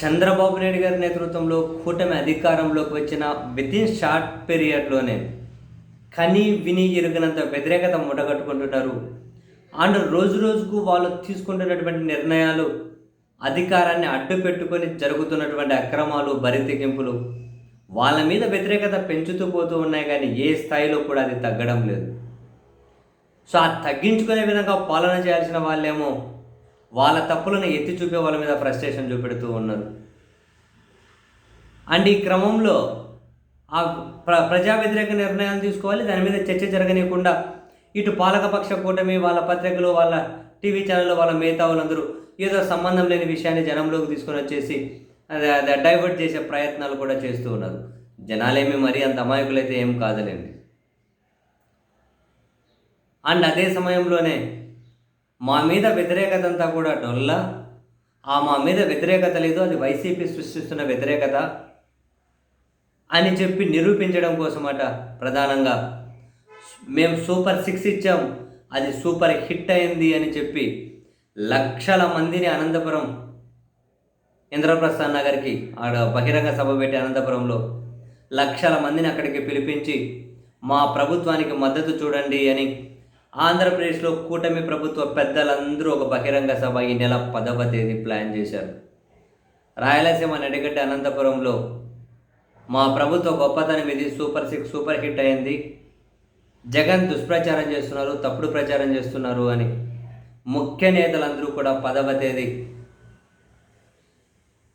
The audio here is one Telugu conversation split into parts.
చంద్రబాబు నాయుడు గారి నేతృత్వంలో కూటమి అధికారంలోకి వచ్చిన వితిన్ షార్ట్ పీరియడ్లోనే కని విని ఎరుగనంత వ్యతిరేకత మూటగట్టుకుంటున్నారు. అండ్ రోజు రోజుకు వాళ్ళు తీసుకుంటున్నటువంటి నిర్ణయాలు అధికారాన్ని అడ్డు పెట్టుకొని జరుగుతున్నటువంటి అక్రమాలు బరితెగింపులు వాళ్ళ మీద వ్యతిరేకత పెంచుతూ పోతూ ఉన్నాయి కానీ ఏ స్థాయిలో కూడా అది తగ్గడం లేదు. సో ఆ తగ్గించుకునే విధంగా పాలన చేయాల్సిన వాళ్ళేమో వాళ్ళ తప్పులను ఎత్తి చూపే వాళ్ళ మీద ఫ్రస్ట్రేషన్ చూపెడుతూ ఉన్నారు. అండ్ ఈ క్రమంలో ఆ ప్ర ప్రజా వ్యతిరేక నిర్ణయాలు తీసుకోవాలి. దాని మీద చర్చ జరగనీయకుండా ఇటు పాలకపక్ష కూటమి వాళ్ళ పత్రికలు వాళ్ళ టీవీ ఛానళ్ళు వాళ్ళ మేతావులందరూ ఏదో సంబంధం లేని విషయాన్ని జనంలోకి తీసుకొని వచ్చేసి డైవర్ట్ చేసే ప్రయత్నాలు కూడా చేస్తూ ఉన్నారు. జనాలేమి మరీ అంత అమాయకులైతే ఏం కాదులేండి. అండ్ అదే సమయంలోనే మా మీద వ్యతిరేకత అంతా కూడా డొల్ల. ఆ మా మీద వ్యతిరేకత లేదు అది వైసీపీ సృష్టిస్తున్న వ్యతిరేకత అని చెప్పి నిరూపించడం కోసమట ప్రధానంగా. మేము సూపర్ సిక్స్ ఇచ్చాం అది సూపర్ హిట్ అయింది అని చెప్పి లక్షల మందిని అనంతపురం ఇంద్రప్రస్థాన్ నగర్కి ఆడ బహిరంగ సభ పెట్టి అనంతపురంలో లక్షల మందిని అక్కడికి పిలిపించి మా ప్రభుత్వానికి మద్దతు చూడండి అని ఆంధ్రప్రదేశ్లో కూటమి ప్రభుత్వ పెద్దలందరూ ఒక బహిరంగ సభ ఈ నెల పదవ తేదీ ప్లాన్ చేశారు. రాయలసీమ నడిగడ్డ అనంతపురంలో మా ప్రభుత్వ గొప్పతనం ఇది సూపర్ సిక్స్ సూపర్ హిట్ అయింది. జగన్ దుష్ప్రచారం చేస్తున్నారు తప్పుడు ప్రచారం చేస్తున్నారు అని ముఖ్య నేతలందరూ కూడా పదవ తేదీ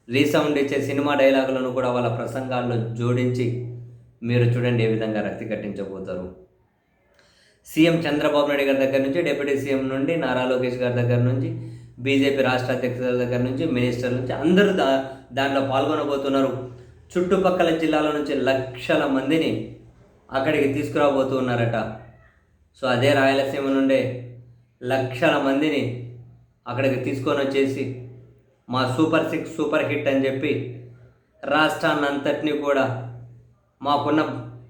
రీసౌండ్ ఇచ్చే సినిమా డైలాగులను కూడా వాళ్ళ ప్రసంగాల్లో జోడించి మీరు చూడండి ఏ విధంగా రక్తి కట్టించబోతారు. సీఎం చంద్రబాబు నాయుడు గారి దగ్గర నుంచి డిప్యూటీ సీఎం నుండి నారా లోకేష్ గారి దగ్గర నుంచి బీజేపీ రాష్ట్ర అధ్యక్షుల దగ్గర నుంచి మినిస్టర్ నుంచి అందరూ దా దాంట్లో పాల్గొనబోతున్నారు. చుట్టుపక్కల జిల్లాల నుంచి లక్షల మందిని అక్కడికి తీసుకురాబోతున్నారట. సో అదే రాయలసీమ నుండే లక్షల మందిని అక్కడికి తీసుకొని వచ్చేసి మా సూపర్ సిక్స్ సూపర్ హిట్ అని చెప్పి రాష్ట్రాన్ని అంతటినీ కూడా మాకున్న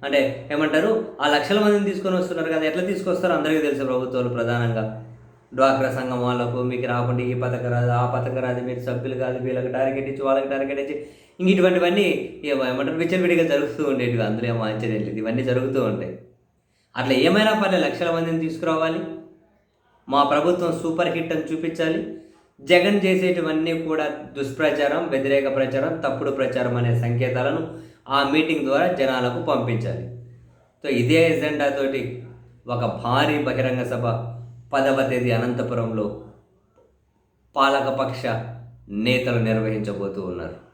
అంటే ఏమంటారు? ఆ లక్షల మందిని తీసుకొని వస్తున్నారు కదా ఎట్లా తీసుకొస్తారో? అందరికీ తెలుసు ప్రభుత్వాలు ప్రధానంగా. డ్వాక్రా సంఘం వాళ్ళకు మీకు రాకుండా ఈ పథకం రాదు ఆ పథకం రాదు మీరు సభ్యులు కాదు వీళ్ళకి టార్గెట్ ఇచ్చి వాళ్ళకి టార్గెట్ ఇచ్చి ఇంక ఇటువంటివన్నీ ఏమంటారు విచ్చలవిడిగా జరుగుతూ ఉండేవి అందులో ఏమో ఆశ్చర్యం లేదు. ఇవన్నీ జరుగుతూ ఉంటాయి. అట్లా ఏమైనా పర్లేదు లక్షల మందిని తీసుకురావాలి. మా ప్రభుత్వం సూపర్ హిట్ అని చూపించాలి. జగన్ చేసేటివన్నీ కూడా దుష్ప్రచారం వ్యతిరేక ప్రచారం తప్పుడు ప్రచారం అనే సంకేతాలను ఆ మీటింగ్ ద్వారా జనాలకు పంపించాలి. సో ఇదే ఎజెండాతోటి ఒక భారీ బహిరంగ సభ పదవ తేదీ అనంతపురంలో పాలకపక్ష నేతలు నిర్వహించబోతూ ఉన్నారు.